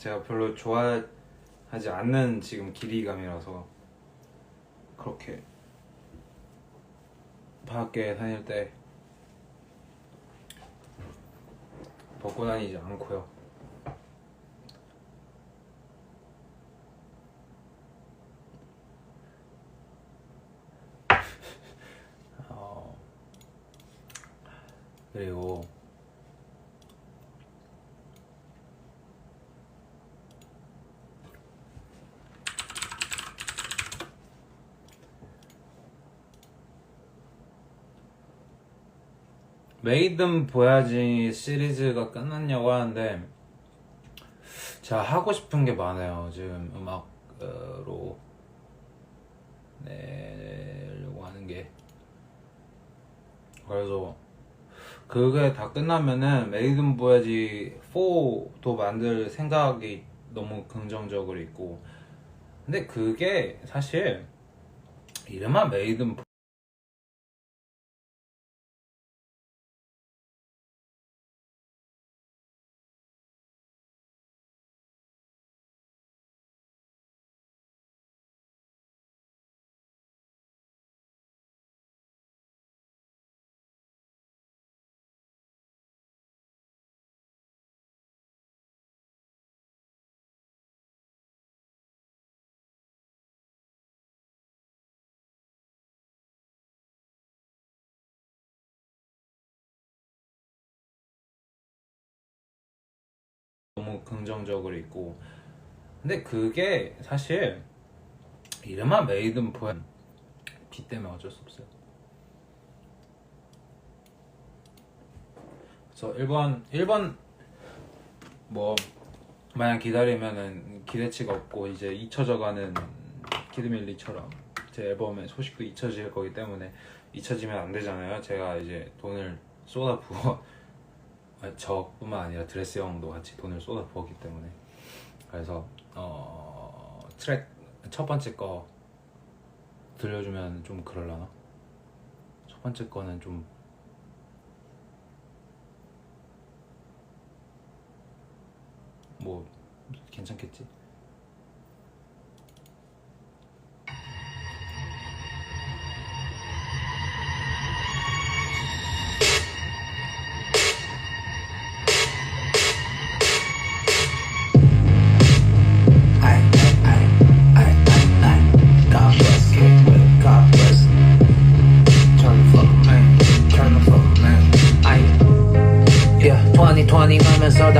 제가 별로 좋아하지 않는 지금 길이감이라서 그렇게 밖에 다닐 때 벗고 다니지 않고요. 어, 그리고 메이든 보야지 시리즈가 끝났냐고 하는데 제가 하고 싶은 게 많아요. 지금 음악으로 내려고 하는 게. 그래서 그게 다 끝나면은 메이든 보야지 4도 만들 생각이 너무 긍정적으로 있고. 근데 그게 사실 이름만 메이든 긍정적으로 있고. 근데 그게 사실 이름만 메이든 보야 비 때문에 어쩔 수 없어요. 그래서 1번 1번 뭐 마냥 기다리면은 기대치가 없고 이제 잊혀져가는 키드밀리처럼 제 앨범의 소식도 잊혀질 거기 때문에 잊혀지면 안 되잖아요. 제가 이제 돈을 쏟아 부어 저뿐만 아니라 드레스 형도 같이 돈을 쏟아 부었기 때문에 그래서 어 트랙 첫 번째 거 들려주면 좀 그럴라나 첫 번째 거는 좀 뭐 괜찮겠지? 하면서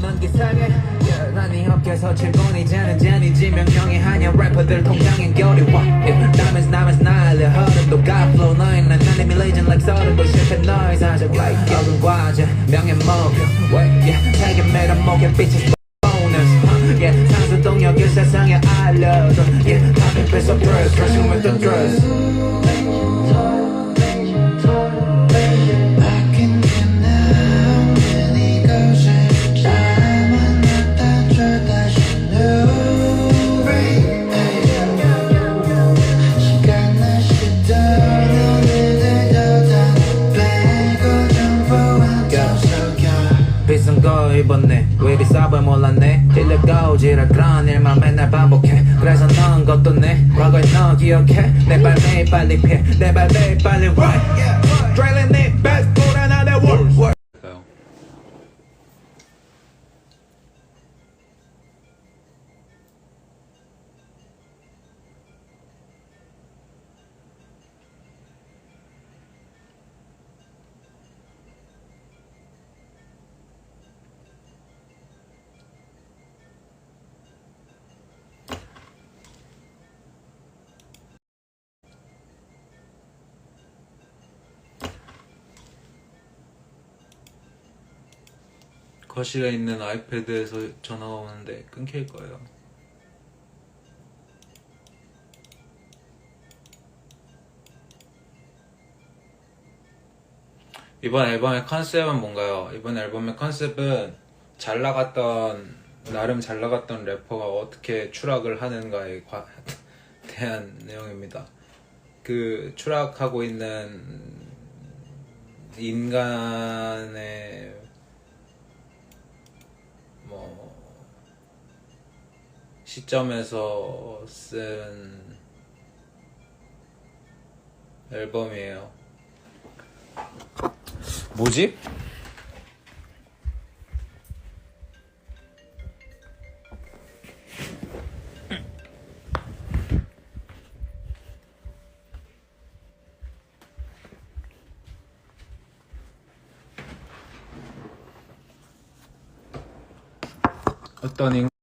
넌 기상해 여란이 업계서 칠곤이자는 잔이지. 명령이 하냐 래퍼들 통장엔 겨리와. 남은 남은 날려 흐름도 갓플로우. 너인 난 나님이 legend like 서른도 실패 noise 아주 like 적은 과제. 명예 목표 세계 매력 목에 빛이 bonus. huh, yeah 상수 동력을 세상에 알려줘. yeah been so dress dressing with the dress 기억해 내 발 매일 빨리 피해 내 발 매일 빨리 right Drailing 거실에 있는 아이패드에서 전화가 오는데 끊길 거예요. 이번 앨범의 컨셉은 뭔가요? 이번 앨범의 컨셉은 잘 나갔던 나름 잘 나갔던 래퍼가 어떻게 추락을 하는가에 대한 내용입니다. 그 추락하고 있는 인간의 시점에서 쓴 앨범이에요. 뭐지? 어떤 인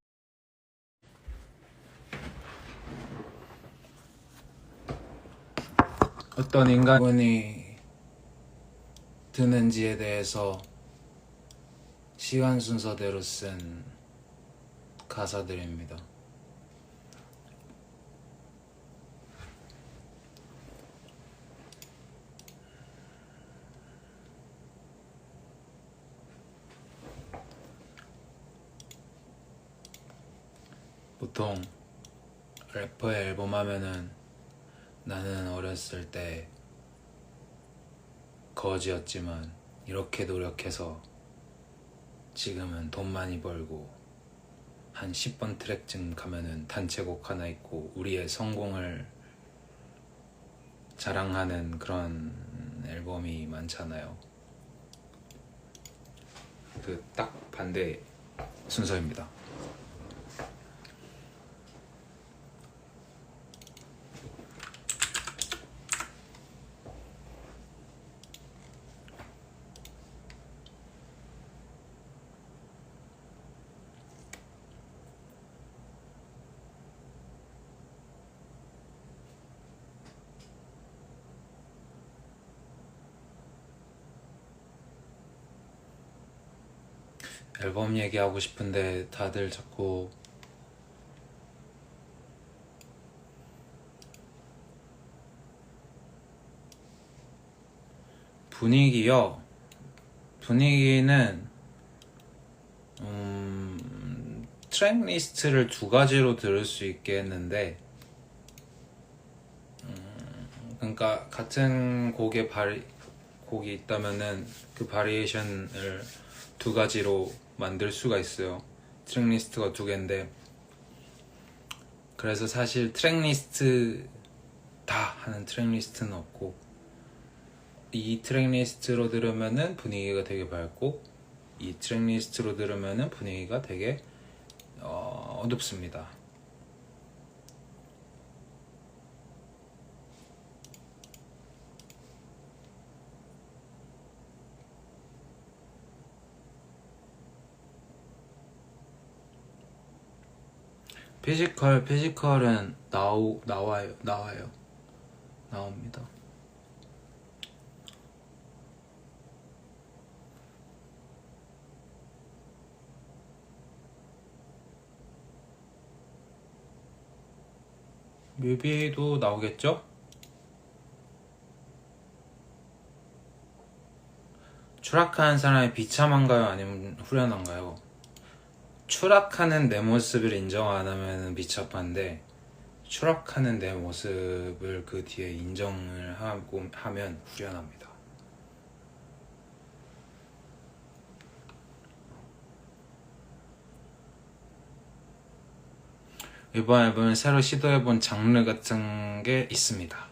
어떤 인간분이 드는지에 대해서 시간 순서대로 쓴 가사들입니다. 보통 래퍼의 앨범 하면은 나는 어렸을 때 거지였지만 이렇게 노력해서 지금은 돈 많이 벌고 한 10번 트랙쯤 가면은 단체곡 하나 있고 우리의 성공을 자랑하는 그런 앨범이 많잖아요. 그 딱 반대 순서입니다. 앨범 얘기하고 싶은데 다들 자꾸 분위기요. 분위기는 음, 트랙 리스트를 두 가지로 들을 수 있게 했는데 음, 그러니까 같은 곡의 바리 곡이 있다면은 그 바리에이션을 두 가지로 만들 수가 있어요. 트랙 리스트가 두 개인데 그래서 사실 트랙 리스트 다 하는 트랙 리스트는 없고 이 트랙 리스트로 들으면은 분위기가 되게 밝고 이 트랙 리스트로 들으면은 분위기가 되게 어, 어둡습니다. 피지컬 피지컬은 나오 나와요 나와요 나옵니다. 뮤비도 나오겠죠? 추락하는 사람이 비참한가요? 아니면 후련한가요? 추락하는 내 모습을 인정 안 하면 비참한데 추락하는 내 모습을 그 뒤에 인정을 하고 하면 후련합니다. 이번 앨범은 새로 시도해본 장르 같은 게 있습니다.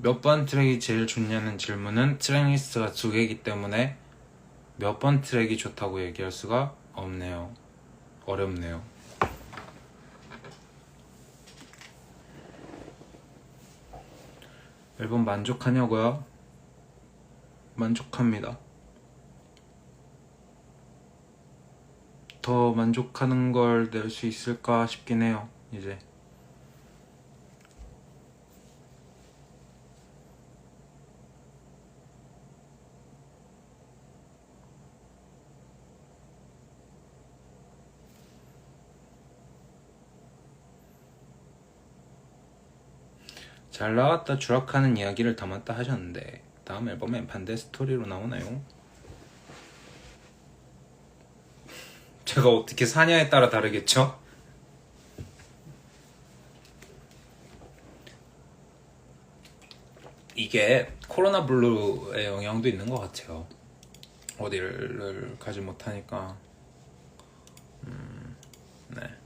몇 번 트랙이 제일 좋냐는 질문은 트랙 리스트가 두 개이기 때문에 몇 번 트랙이 좋다고 얘기할 수가 없네요. 어렵네요. 앨범 만족하냐고요? 만족합니다. 더 만족하는 걸 낼 수 있을까 싶긴 해요, 이제. 잘 나왔다 추락하는 이야기를 담았다 하셨는데 다음 앨범엔 반대 스토리로 나오나요? 제가 어떻게 사냐에 따라 다르겠죠? 이게 코로나 블루의 영향도 있는 것 같아요. 어디를 가지 못하니까. 음, 네.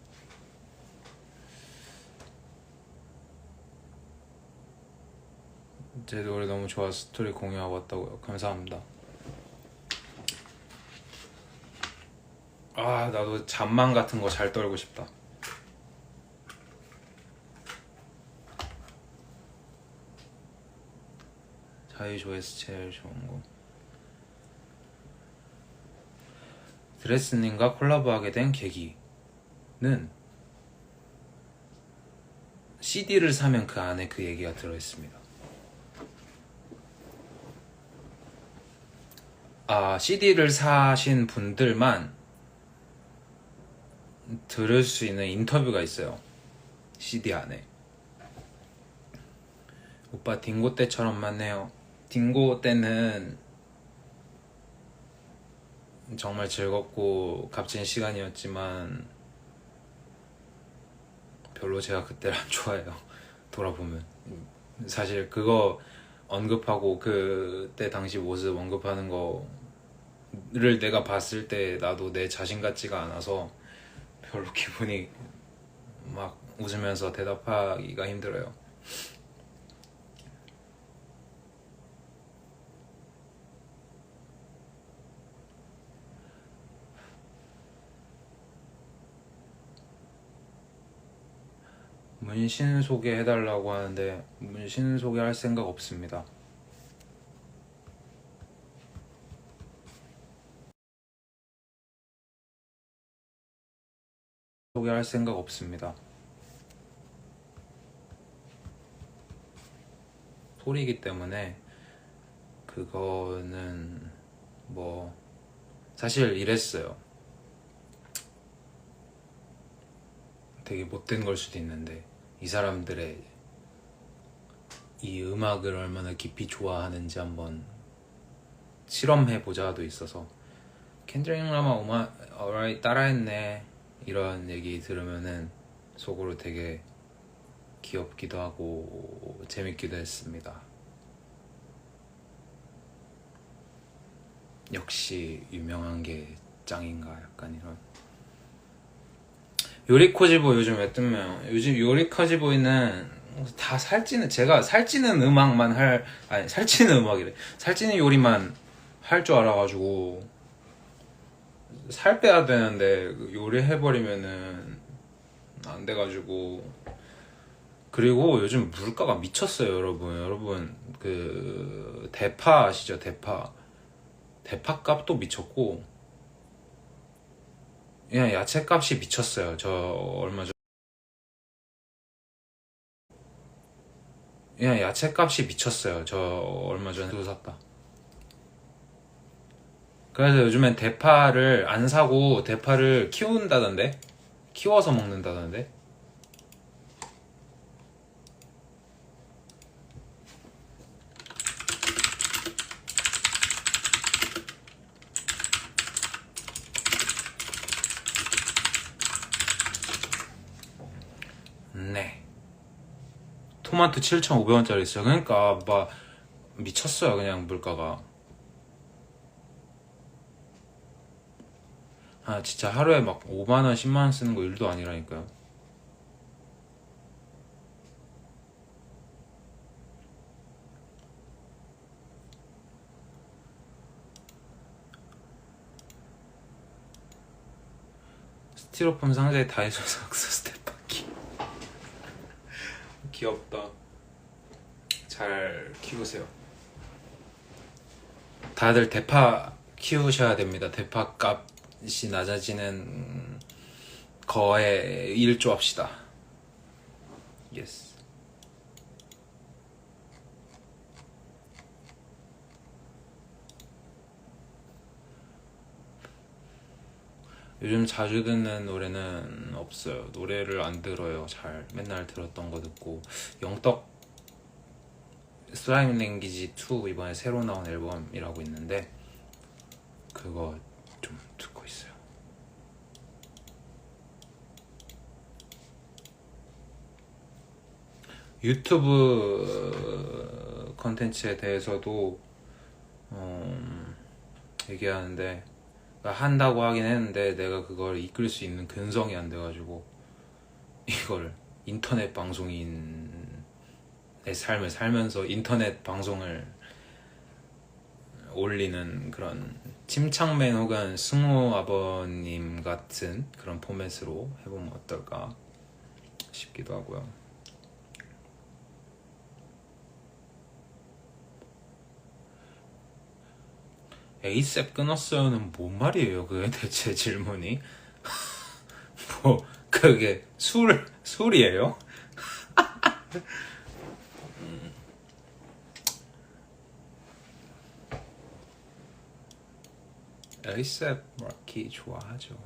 제 노래 너무 좋아서 스토리 공유하고 왔다고요. 감사합니다. 아, 나도 잠만 같은 거 잘 떨고 싶다. 자유조회수 제일 좋은 거. 드레스님과 콜라보하게 된 계기는 CD를 사면 그 안에 그 얘기가 들어있습니다. 아, CD를 사신 분들만 들을 수 있는 인터뷰가 있어요. CD 안에. 오빠 딩고 때처럼 맞네요. 딩고 때는 정말 즐겁고 값진 시간이었지만 별로 제가 그때를 안 좋아해요. 돌아보면 사실 그거 언급하고 그때 당시 모습 언급하는 거 를 내가 봤을 때 나도 내 자신 같지가 않아서 별로 기분이 막 웃으면서 대답하기가 힘들어요. 문신 소개해달라고 하는데 문신 소개할 생각 없습니다. 소개할 생각 없습니다. 소리이기 때문에 그거는 뭐 사실 이랬어요. 되게 못된 걸 수도 있는데 이 사람들의 이 음악을 얼마나 깊이 좋아하는지 한번 실험해 보자도 있어서 켄드릭 라마 오마 어라이 따라했네 이런 얘기 들으면은 속으로 되게 귀엽기도 하고 재밌기도 했습니다. 역시 유명한 게 짱인가 약간 이런 요리코지보 요즘 왜 뜨면 요즘 요리코지보이는 다 살찌는 제가 살찌는 음악만 할 아니 살찌는 음악이래 살찌는 요리만 할 줄 알아가지고 살 빼야 되는데 요리 해버리면은 안 돼가지고 그리고 요즘 물가가 미쳤어요 여러분 여러분 그 대파 아시죠 대파 대파 값도 미쳤고 그냥 야채 값이 미쳤어요. 저 얼마 전 그냥 야채 값이 미쳤어요. 저 얼마 전에 또 샀다. 그래서 요즘엔 대파를 안 사고 대파를 키운다던데 키워서 먹는다던데 네. 토마토 7,500원짜리 있어요. 그러니까 막 미쳤어요. 그냥 물가가. 아 진짜 하루에 막 5만 원, 10만 원 쓰는 거 일도 아니라니까요. 스티로폼 상자에 다이소 삭스 스텝바퀴 귀엽다. 잘 키우세요. 다들 대파 키우셔야 됩니다. 대파 값 이 낮아지는 거에 일조합시다 예스 요즘 자주 듣는 노래는 없어요. 노래를 안 들어요. 잘 맨날 들었던 거 듣고 영떡 슬라임 랭귀지 2 이번에 새로 나온 앨범이라고 있는데 그거 좀 듣고 있어요. 유튜브 컨텐츠에 대해서도 음, 얘기하는데 그러니까 한다고 하긴 했는데 내가 그걸 이끌 수 있는 근성이 안 돼가지고 이걸 인터넷 방송인의 삶을 살면서 인터넷 방송을 올리는 그런 침착맨 혹은 승우 아버님 같은 그런 포맷으로 해보면 어떨까 싶기도 하고요. 에이셉 끊었어요는 뭔 말이에요? 그게 대체 질문이 뭐 그게 술 술이에요? 음. 에이셉 마키 좋아하죠.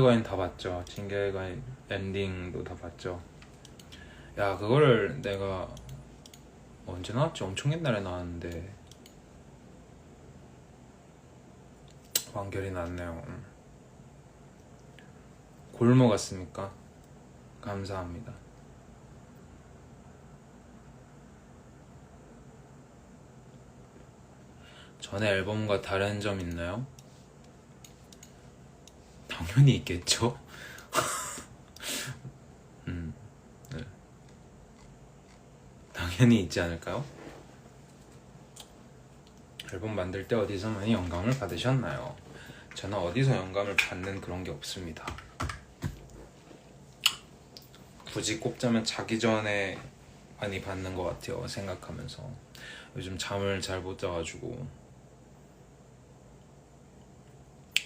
거인 다 봤죠. 거인 엔딩도 다 봤죠. 야 그거를 내가 언제 나왔지? 엄청 옛날에 나왔는데 완결이 났네요. 음. 골모 같습니까? 감사합니다. 전에 앨범과 다른 점 있나요? 당연히 있겠죠. 음, 네. 당연히 있지 않을까요? 앨범 만들 때 어디서 많이 영감을 받으셨나요? 저는 어디서 영감을 받는 그런 게 없습니다. 굳이 꼽자면 자기 전에 많이 받는 것 같아요. 생각하면서 요즘 잠을 잘 못 자가지고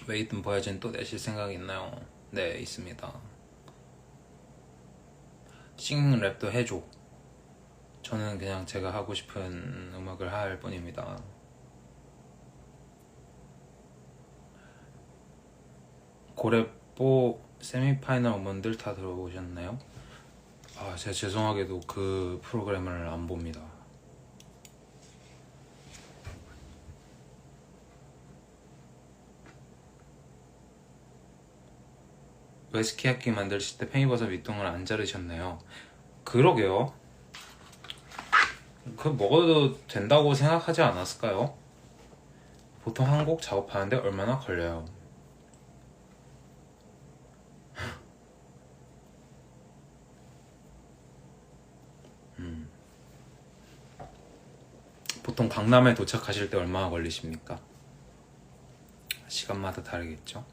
웨이튼 버야진 또 내실 생각 있나요? 네 있습니다. 싱 랩도 해줘. 저는 그냥 제가 하고 싶은 음악을 할 뿐입니다. 고래뽀 세미파이널 음원들 다 들어보셨나요? 아, 제가 죄송하게도 그 프로그램을 안 봅니다. 왜 스키야키 만드실 때 팽이버섯 윗동을 안 자르셨나요? 그러게요. 그 먹어도 된다고 생각하지 않았을까요? 보통 한 곡 작업하는데 얼마나 걸려요? 음. 보통 강남에 도착하실 때 얼마나 걸리십니까? 시간마다 다르겠죠?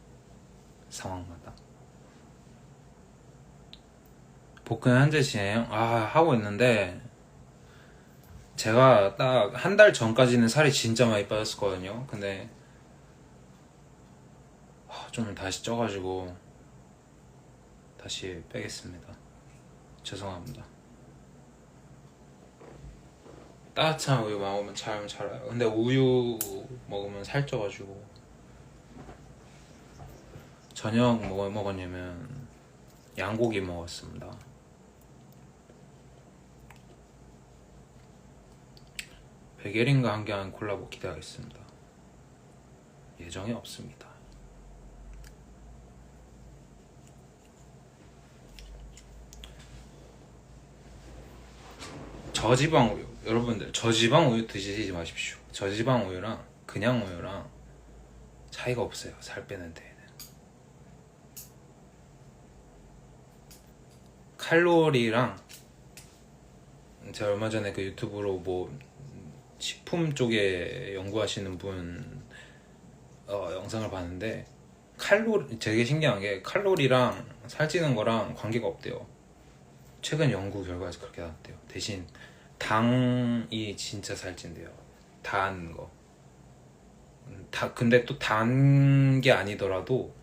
상황마다. 복근 현재 진행 아 하고 있는데 제가 딱 한 달 전까지는 살이 진짜 많이 빠졌었거든요. 근데 아, 좀 다시 쪄가지고 다시 빼겠습니다. 죄송합니다. 따뜻한 우유 먹으면 잘 자라요. 근데 우유 먹으면 살쪄가지고 저녁 뭐 먹었냐면 양고기 먹었습니다. 베게린과 함께하는 콜라보 기대하겠습니다. 예정이 없습니다. 저지방 우유 여러분들 저지방 우유 드시지 마십시오. 저지방 우유랑 그냥 우유랑 차이가 없어요. 살 빼는 데에는 칼로리랑 제가 얼마 전에 그 유튜브로 뭐 식품 쪽에 연구하시는 분 어, 영상을 봤는데 칼로리 되게 신기한 게 칼로리랑 살찌는 거랑 관계가 없대요. 최근 연구 결과에서 그렇게 나왔대요. 대신 당이 진짜 살찐대요. 단 거. 음, 다 근데 또 단 게 아니더라도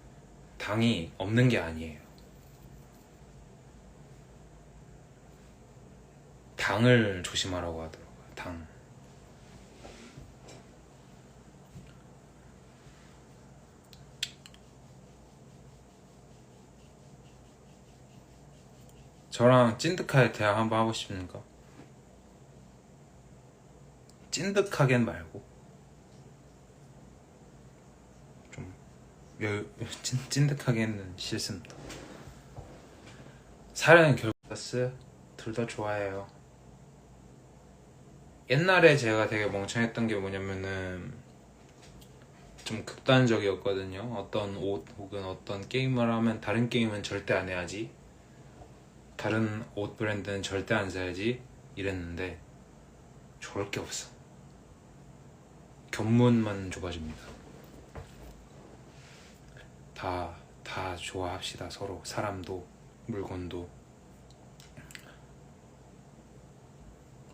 당이 없는 게 아니에요. 당을 조심하라고 하더라고요. 당. 저랑 찐득하게 대화 한번 하고 싶습니까? 찐득하겐 말고 좀 여, 찐, 찐득하게는 싫습니다. 사랑은 결국 둘다 좋아해요. 옛날에 제가 되게 멍청했던 게 뭐냐면은 좀 극단적이었거든요. 어떤 옷 혹은 어떤 게임을 하면 다른 게임은 절대 안 해야지. 다른 옷 브랜드는 절대 안 사야지. 이랬는데 좋을 게 없어. 견문만 좁아집니다. 다, 다 좋아합시다. 서로. 사람도, 물건도.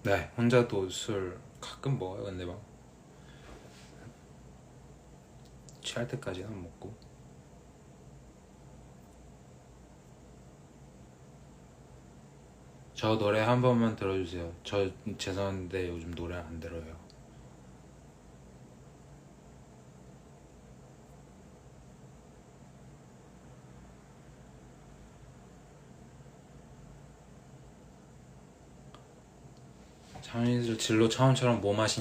네, 혼자도 술 가끔 먹어요. 근데 막 취할 때까지는 안 먹고. 저 노래 한 번만 들어주세요. 저 죄송한데 요즘 노래 안 들어요. 장인들 진로 차원처럼 뭐 마시